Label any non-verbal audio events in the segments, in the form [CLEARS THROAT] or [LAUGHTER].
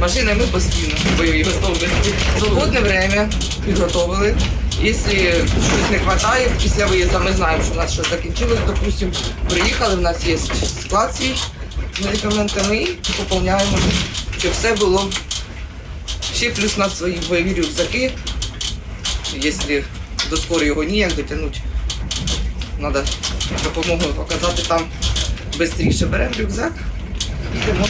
Машини ми постійно в бойовій готовності. Свободне время підготовили. Якщо щось не вистачає, після виїзду ми знаємо, що у нас щось закінчилось, допустимо, приїхали, у нас є склад свій з медикаментами і поповняємо, щоб все було. Ще плюс у нас свої бойові рюкзаки. Якщо до скорої його ніяк дотягнути, треба допомогу показати там швидше беремо рюкзак. Йдемо.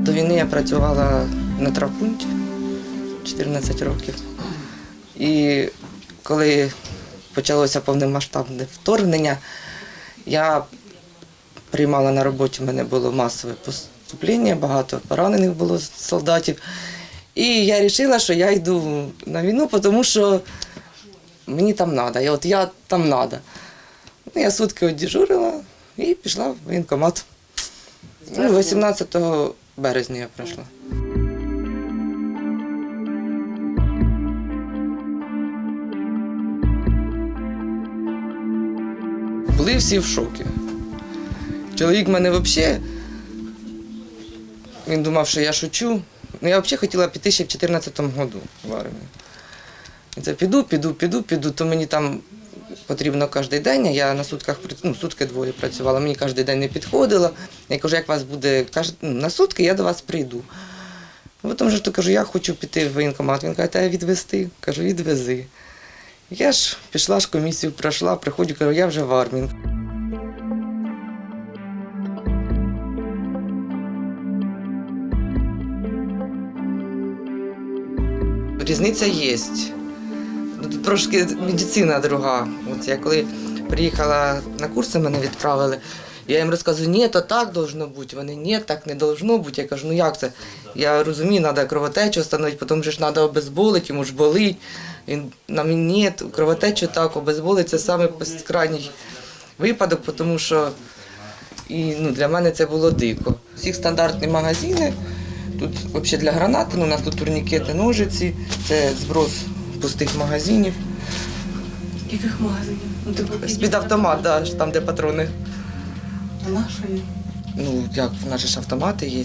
До війни я працювала на травпункті 14 років. І коли почалося повномасштабне вторгнення, я приймала на роботі, у мене було масове поступлення, багато поранених було солдатів. І я вирішила, що я йду на війну, тому що мені там треба. Я, от я там треба. Ну, я сутки одіжурила і пішла в воєнкомат. Ну, 18 березня я прийшла. Були всі в шокі. Чоловік в мене взагалі, він думав, що я шучу. Ну, я взагалі хотіла піти ще в 2014 году в армію. Це піду, піду, піду, піду, то мені там потрібно кожен день. Я на сутках ну, сутки двоє працювала, мені кожен день не підходило. Я кажу, як вас буде ну, на сутки, я до вас прийду. Потім же то кажу, я хочу піти в воєнкомат. Він каже, тебе відвезти. Кажу, відвези. Я ж пішла ж комісію, пройшла, приходжу, кажу, я вже в армії. Різниця є. Тут Трошки медицина друга. От я коли приїхала на курси, мене відправили. Я їм розказую, ні, то так должно бути. Вони ні, так не должно бути. Я кажу, ну як це? Я розумію, треба кровотечу встановити, потім ж треба обезболити, йому ж болить. Він на мені ні, кровотечу так, обезболить це саме крайній випадок, тому що і ну, для мене це було дико. Всіх стандартні магазини. Тут взагалі для гранати, ну, у нас тут турнікети, ножиці, це зброс пустих магазинів. Яких магазинів? Ну, типу, З-під автомат, да, там, де патрони. А Нашої. Ну, як в же ж автомати є.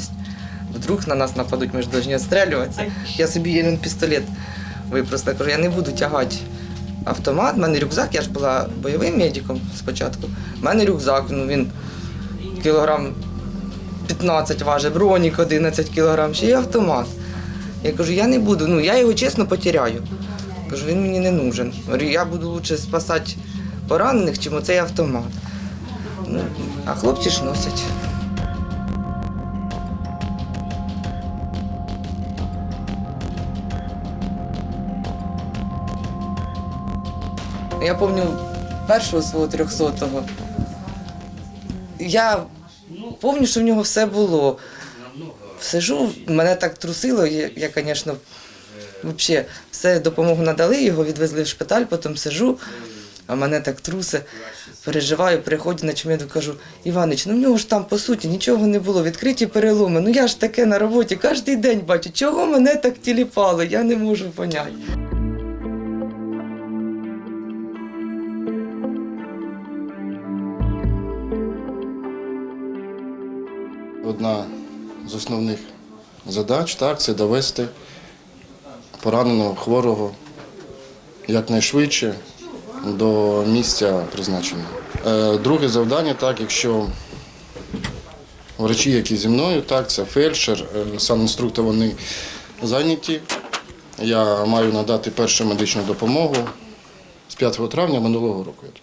Вдруг на нас нападуть, ми ж повинні відстрілюватися. Я собі є пістолет випросила. Кажу, я не буду тягати автомат. У мене рюкзак, я ж була бойовим медиком спочатку. У мене рюкзак, ну він кілограм 15 важить, бронік 11 кілограм, ще є автомат. Я кажу, я не буду, ну я його чесно потеряю. Кажу, він мені не нужен. Я буду краще спасати поранених, чим оцей автомат. Ну, а хлопці ж носять. Я пам'ятаю першого свого трьохсотого. Я пам'ятаю, що в нього все було. Сижу, мене так трусило, я звісно, взагалі, все допомогу надали, його відвезли в шпиталь, потім сижу, а мене так трусе. Переживаю, приходжу на чмеду, кажу, Іванич, ну в нього ж там по суті нічого не було, відкриті переломи. Ну я ж таке на роботі кожен день бачу, чого мене так тіліпало, я не можу поняти. Одна з основних задач так, це довести пораненого хворого якнайшвидше до місця призначення. Е, Друге завдання, так, якщо врачі, які зі мною, так, це фельдшер, е, санінструктор, вони зайняті. Я маю надати першу медичну допомогу з 5 травня минулого року. Я тут.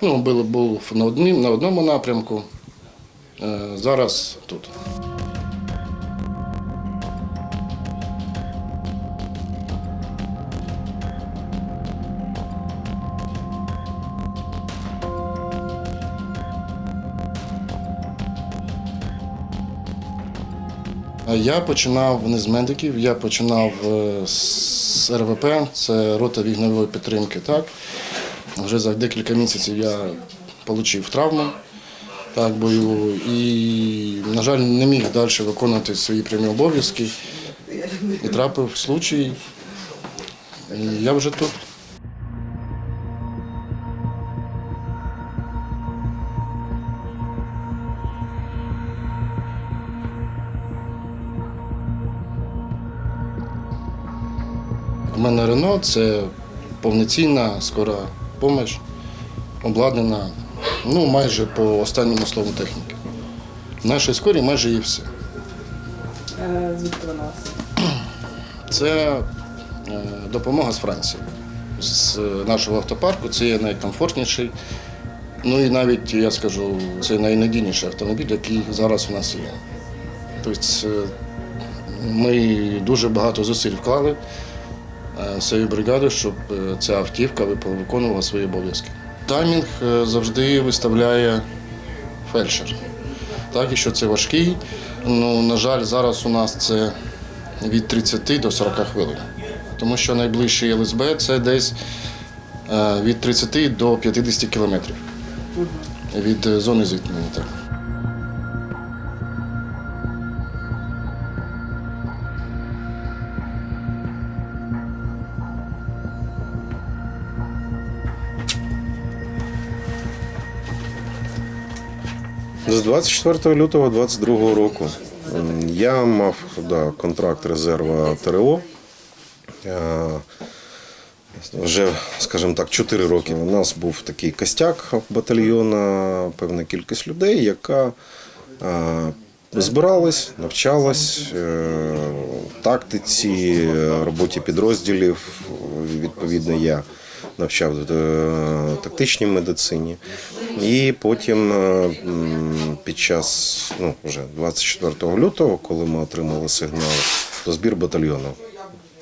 Ну, був, на одному напрямку, е, зараз тут. Я починав не з медиків, я починав е, з РВП, це рота вігневої підтримки. Так? Вже за декілька місяців я отримав травму так, бойову і, на жаль, не міг далі виконувати свої прямі обов'язки. І трапив случай, і я вже тут. У мене Рено це повноцінна скора помощь, обладнана ну, майже по останньому слову техніки. В нашій скорі майже є все. Звідки вона? [CLEARS THROAT] Це е, допомога з Франції. З нашого автопарку це є найкомфортніший. Ну і навіть я скажу, це найнадійніший автомобіль, який зараз у нас є. Тобто е, ми дуже багато зусиль вклали е, цією бригадою, щоб е, ця автівка виконувала свої обов'язки. Таймінг е, завжди виставляє фельдшер. Так, і що це важкий. Ну, на жаль, зараз у нас це від 30 до 40 хвилин. Тому що найближчий ЛСБ це десь від 30 до 50 кілометрів від зони зіткнення. З 24 лютого 22 року я мав да, контракт резерва ТРО. Е, Вже, скажімо так, 4 роки у нас був такий костяк батальйону, певна кількість людей, яка е, збиралась, навчалась е, тактиці, роботі підрозділів. Відповідно, я навчав тактичній медицині. І потім е, під час ну, вже 24 лютого, коли ми отримали сигнал до збір батальйону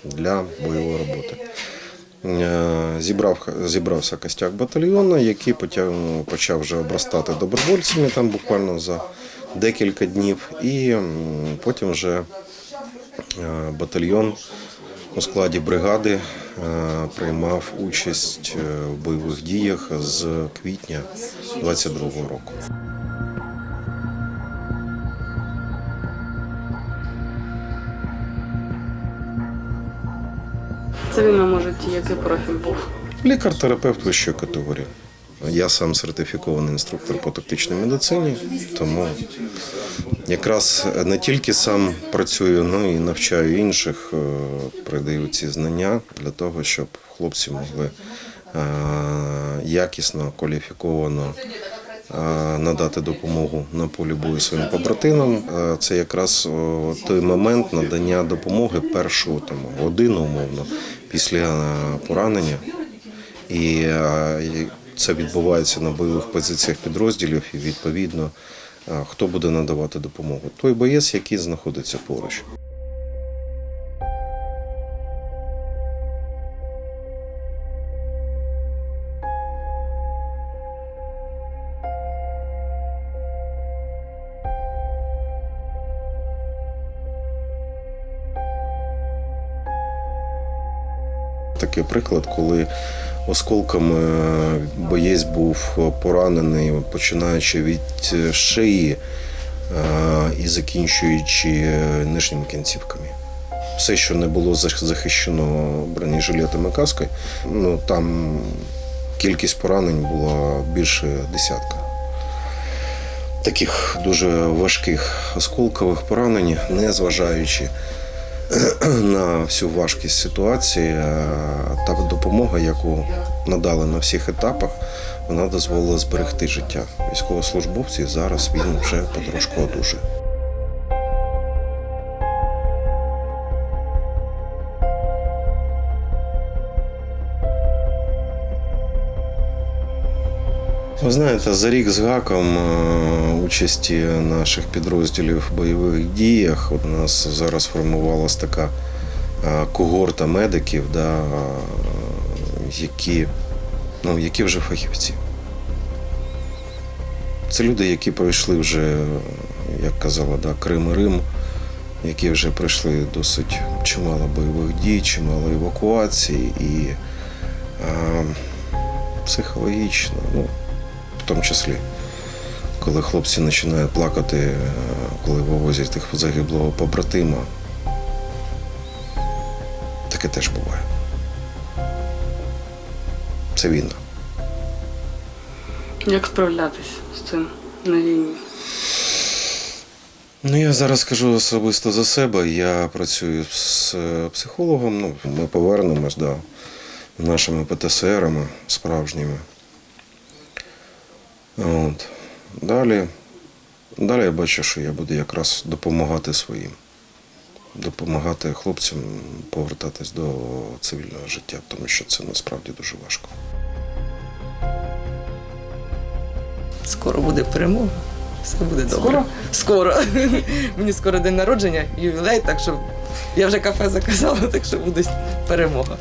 для бойової роботи. Е, Зібрав, зібрався костяк батальйону, який потяг, ну, почав вже обростати добровольцями там буквально за декілька днів. І потім вже е, батальйон у складі бригади е, приймав участь е, в бойових діях з квітня 22-го року. Це він, може, який профіль був. Лікар-терапевт вищої категорії. Я сам сертифікований інструктор по тактичній медицині, тому якраз не тільки сам працюю, ну і навчаю інших, е, передаю ці знання для того, щоб хлопці могли е, якісно, кваліфіковано е, надати допомогу на полі бою своїм побратимам. Е, Це якраз той момент надання допомоги першу там, годину, умовно, після е, поранення. І е, це відбувається на бойових позиціях підрозділів, і відповідно, е, хто буде надавати допомогу? Той боєць, який знаходиться поруч. Такий приклад, коли осколками е, боєць був поранений, починаючи від е, шиї е, і закінчуючи нижніми кінцівками. Все, що не було захищено бронежилетами і каскою, ну там кількість поранень була більше десятка. Таких дуже важких осколкових поранень, незважаючи [CLEARS THROAT] на всю важкість ситуації е, та допомога, яку надали на всіх етапах, вона дозволила зберегти життя військовослужбовців. Зараз він вже потрошку одужує. Ви знаєте, за рік з гаком е, участі наших підрозділів в бойових діях у нас зараз формувалась така е, когорта медиків, да, е, які, ну, які вже фахівці. Це люди, які пройшли вже, як казала, да, Крим і Рим, які вже пройшли досить чимало бойових дій, чимало евакуацій і е, психологічно. Ну, в тому числі, коли хлопці починають плакати, е, коли вивозять їх загиблого побратима. Таке теж буває. Це війна. Як справлятись з цим на війні? Ну, я зараз скажу особисто за себе. Я працюю з е, психологом. Ну, ми повернемось до нашими ПТСРами справжніми. От. Далі, далі я бачу, що я буду якраз допомагати своїм. Допомагати хлопцям повертатись до цивільного життя, тому що це насправді дуже важко. Скоро буде перемога. Все буде добре. Скоро? Скоро. [LAUGHS] Мені скоро день народження, ювілей, так що я вже кафе заказала, [LAUGHS] так що буде перемога.